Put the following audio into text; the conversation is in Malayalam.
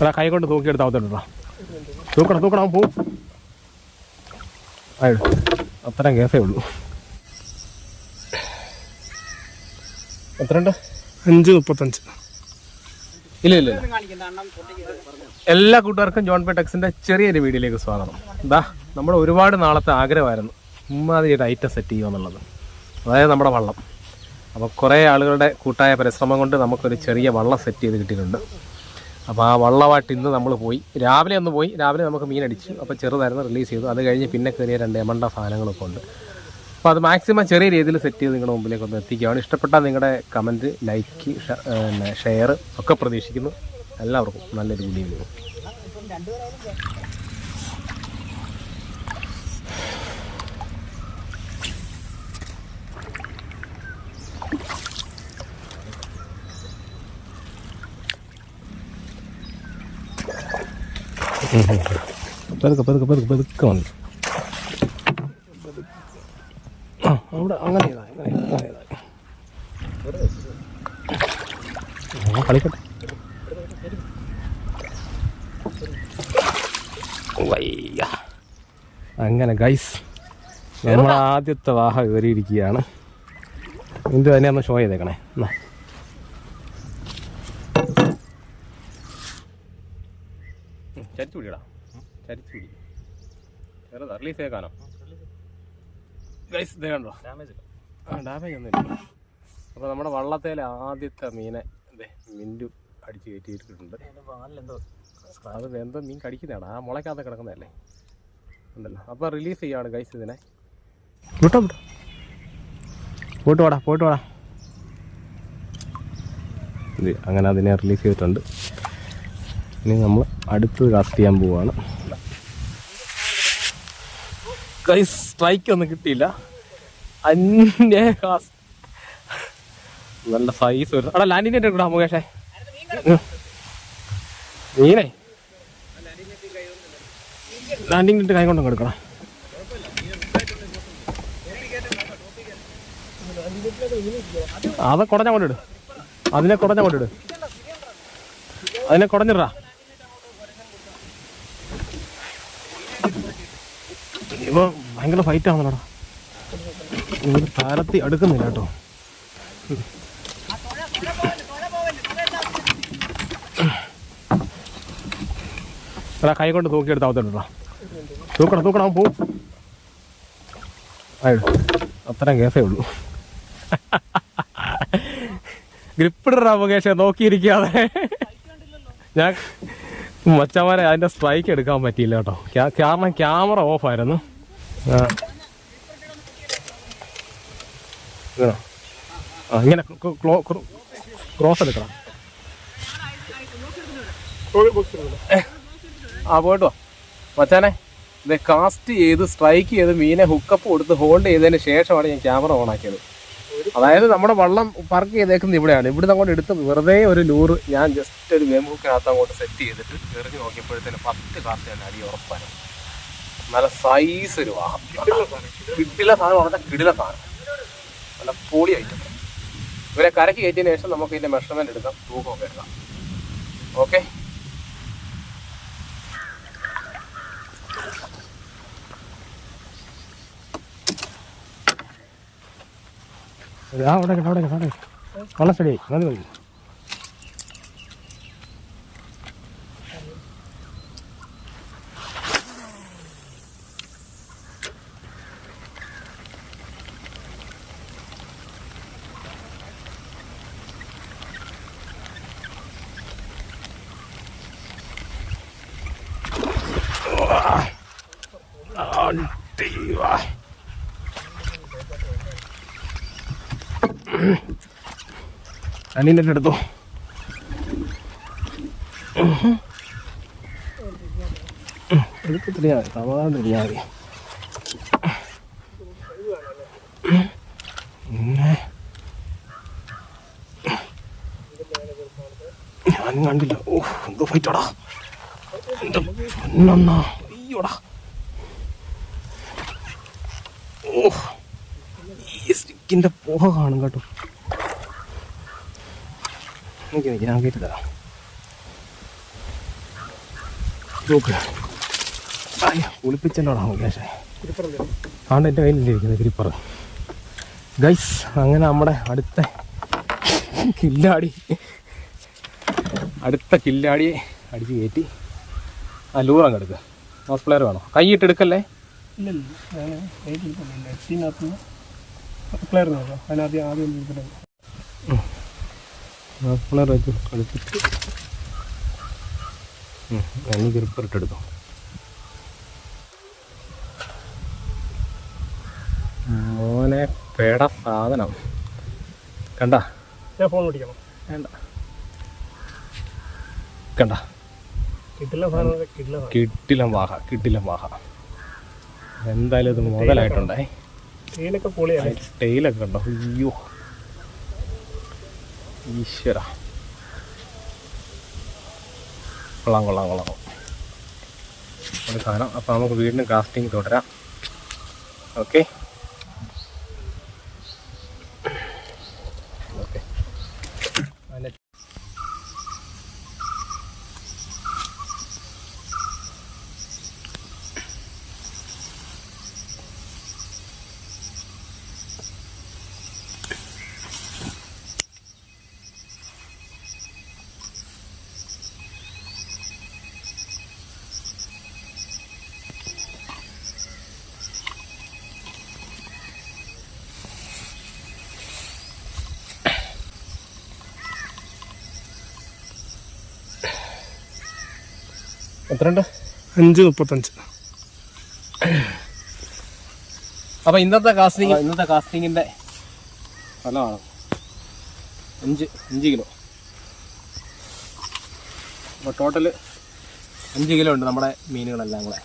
എടാ കൈ കൊണ്ട് തൂക്കിയെടുത്ത് അവത്തോട്ടാ തൂക്കണം തൂക്കണം പോ. ആയിടും അത്രയും കേസേ ഉള്ളൂ. എത്രയുണ്ട്? അഞ്ച് മുപ്പത്തഞ്ച്. ഇല്ല ഇല്ല. എല്ലാ കൂട്ടുകാർക്കും ജോൺ പേ ചെറിയൊരു വീഡിയോയിലേക്ക് സ്വാഗതം. ഇതാ നമ്മൾ ഒരുപാട് നാളത്തെ ആഗ്രഹമായിരുന്നു. ഉമ്മാതിരി ഒരു ഐറ്റം സെറ്റ് ചെയ്യുക എന്നുള്ളത്. അതായത് നമ്മുടെ വള്ളം. അപ്പോൾ കുറേ ആളുകളുടെ കൂട്ടായ പരിശ്രമം കൊണ്ട് നമുക്കൊരു ചെറിയ വള്ളം സെറ്റ് ചെയ്ത് കിട്ടിയിട്ടുണ്ട്. അപ്പോൾ ആ വള്ളമായിട്ട് ഇന്ന് നമ്മൾ പോയി. രാവിലെ ഒന്ന് പോയി. രാവിലെ നമുക്ക് മീൻ അടിച്ചു. അപ്പോൾ ചെറുതായിരുന്നു റിലീസ് ചെയ്തു. അത് കഴിഞ്ഞ് പിന്നെ കയറിയ രണ്ട് എമണ്ട സാധനങ്ങളൊക്കെ ഉണ്ട്. അപ്പോൾ അത് മാക്സിമം ചെറിയ രീതിയിൽ സെറ്റ് ചെയ്ത് നിങ്ങളുടെ മുമ്പിലേക്ക് ഒന്ന് എത്തിക്കുകയാണ്. ഇഷ്ടപ്പെട്ടാൽ നിങ്ങളുടെ കമന്റ് ലൈക്ക് ഷെയർ ഒക്കെ പ്രതീക്ഷിക്കുന്നു. എല്ലാവർക്കും നല്ലൊരു വീഡിയോ വരും പതുക്കെ പതുക്കെ പതുക്കെ പതുക്കെ വന്നു. അങ്ങനെ അങ്ങനെ ഗൈസ് നമ്മൾ ആദ്യത്തെ വാഹ കയറിയിരിക്കുകയാണ്. എന്തു തന്നെ ഒന്ന് ഷോ ചെയ്തേക്കണേ. എന്നാ. ചരിച്ചു പിടി ചെറുതാ റിലീസ് ഗൈസ് ഇതേ കണ്ടോ? ആ ഡാമേജ് ഒന്നുമില്ല അപ്പോൾ നമ്മുടെ വള്ളത്തേലെ ആദ്യത്തെ മീനെ ഇതേ അടിച്ചു അടിച്ച് കയറ്റിയിട്ടുണ്ട്. അത് എന്തോ മീൻ കടിക്കുന്നതാണ്. ആ മുളക്കാത്ത കിടക്കുന്നതല്ലേ? ഉണ്ടല്ലോ. അപ്പോൾ റിലീസ് ചെയ്യാണ് ഗൈസ് ഇതിനെ. വിട്ടോ വിട്ടോ. പോയിട്ട് വാടാ പോയിട്ട് വാടാ. അങ്ങനെ അതിനെ റിലീസ് ചെയ്തിട്ടുണ്ട്. ഇനി നമ്മൾ അടുത്തത് കാസ്റ്റ് ചെയ്യാൻ പോവാണ്. ഗൈസ് സ്ട്രൈക്ക് ഒന്നും കിട്ടിയില്ല. അന്യ കാസ് നല്ല സൈസ് വരും അവിടെ ലാൻഡിനെ കൂടാ മുകേഷേ. മീനെ ലാൻഡിങ് ഇട്ട് കൈ കൊണ്ടും എടുക്കണം. അത് കുടഞ്ഞ കൊണ്ടിട് അതിനെ കുടഞ്ഞ കൊണ്ടിട് അതിനെ കുടഞ്ഞിടാ ഇപ്പൊ ഭയങ്കര ഫൈറ്റ് ആണല്ലോടാ ഇവർ താരത്തി അടുക്കുന്നില്ല കേട്ടോ. എടാ കൈ കൊണ്ട് തൂക്കിയെടുത്ത് അവത്തോട്ടാ തൂക്കണം തൂക്കണം പോ. അത്രയും കേസേ ഉള്ളൂ. ഗ്രിപ്പിടാ മുകേഷ് നോക്കിയിരിക്കാതെ. ഞാൻ മച്ചാമാരെ അതിന്റെ സ്ട്രൈക്ക് എടുക്കാൻ പറ്റിയില്ല കേട്ടോ. കാരണം ക്യാമറ ഓഫായിരുന്നു ആ. ഇങ്ങനോ? ക്രോസ് എടുക്കണം. ആ പോയിട്ടോ മച്ചാനെ ഇത് കാസ്റ്റ് ചെയ്ത് സ്ട്രൈക്ക് ചെയ്ത് മീനെ ഹുക്കപ്പ് കൊടുത്ത് ഹോൾഡ് ചെയ്തതിന് ശേഷമാണ് ഞാൻ ക്യാമറ ഓൺ ആക്കിയത്. അതായത് നമ്മുടെ വള്ളം പാർക്ക് ചെയ്തേക്കുന്നത് ഇവിടെയാണ്. ഇവിടുന്ന് അങ്ങോട്ട് എടുത്ത് വെറുതെ ഒരു ലൂറ് ഞാൻ ജസ്റ്റ് ഒരു വേമുക്കിനകത്ത് അങ്ങോട്ട് സെറ്റ് ചെയ്തിട്ട് എറിഞ്ഞ് നോക്കിയപ്പോഴത്തേന് പത്ത് കാസ്റ്റ് തന്നെ അടി ഉറപ്പാണ്. നല്ല സൈസ് ഒരു വാഹനം. കിടില സാധനം പറഞ്ഞാൽ കിടില സാധനം. നല്ല പൊളി ഐറ്റം ഇവരെ കരക്ക് കയറ്റിയതിന് ശേഷം നമുക്ക് ഇതിന്റെ മെഷർമെന്റ് എടുക്കാം തൂക്കമൊക്കെ എടുക്കാം. ഓക്കെ ആ അവിടെ കേട്ടോ അവിടെ കേട്ടോ അവിടെ വെള്ളം സ്റ്റഡിയായി മതി മതി അനീന്റെ എടുത്തോ എടുക്കത്തില്ല ഞാനും കണ്ടില്ല ഓ എന്തോ ഫൈറ്റാടാ എന്താ അയ്യോടാ ഓ ഈ സ്റ്റിക്കിന്റെ പുക കാണും കേട്ടോ. നോക്കി നോക്കി ഞാൻ കയറ്റി തരാം. നോക്ക്. കുളിപ്പിച്ചല്ലോടാ മുകേഷേ. ആണ്ട് എന്റെ കയ്യിലല്ലേ ഇരിക്കുന്നത്? ഗ്രിപ്പർ ഗൈസ് അങ്ങനെ നമ്മുടെ അടുത്ത കില്ലാടി അടുത്ത കില്ലാടിയെ അടിച്ച് കയറ്റി ആ ലൂറങ്ങ് എടുക്കുക പ്ലെയർ വേണോ? കൈ ഇട്ട് ഇല്ല ഞാൻ നെറ്റിനകത്ത് പ്ലെയർ നോക്കാം അതിനാദ്യം ആദ്യം ഇതിലുണ്ട്. ഹൗസ് പ്ലെയർ വെച്ച് ഗ്രിപ്പർ ഇട്ടെടുത്തോ മോനെ പേട സാധനം. കണ്ട? ഞാൻ ഫോൺ പിടിക്കണം. വേണ്ട. കണ്ട? കിട്ടില്ല സാധനം. കിട്ടില്ല വാഹ കിട്ടില്ല വാഹ. എന്തായാലും ഇത് മുതലായിട്ടുണ്ടേ ടൈലൊക്കെ പൊളിയായി. ടെയിലൊക്കെ കണ്ടോ? അയ്യോ. ഈശ്വര. കൊള്ളാം കൊള്ളാം കൊള്ളാം. ഒരു സാധനം. അപ്പോൾ നമുക്ക് വീണ്ടും കാസ്റ്റിംഗ് തുടരാം. ഓക്കെ എത്രയുണ്ട്? അഞ്ച് മുപ്പത്തഞ്ച്. അപ്പോൾ ഇന്നത്തെ കാസ്റ്റിംഗ് ഇന്നത്തെ കാസ്റ്റിംഗിന്റെ ഫലമാണ്. അഞ്ച് അഞ്ച് കിലോ. അപ്പോൾ ടോട്ടൽ അഞ്ച് കിലോ ഉണ്ട് നമ്മുടെ മീനുകളെല്ലാം കൂടെ.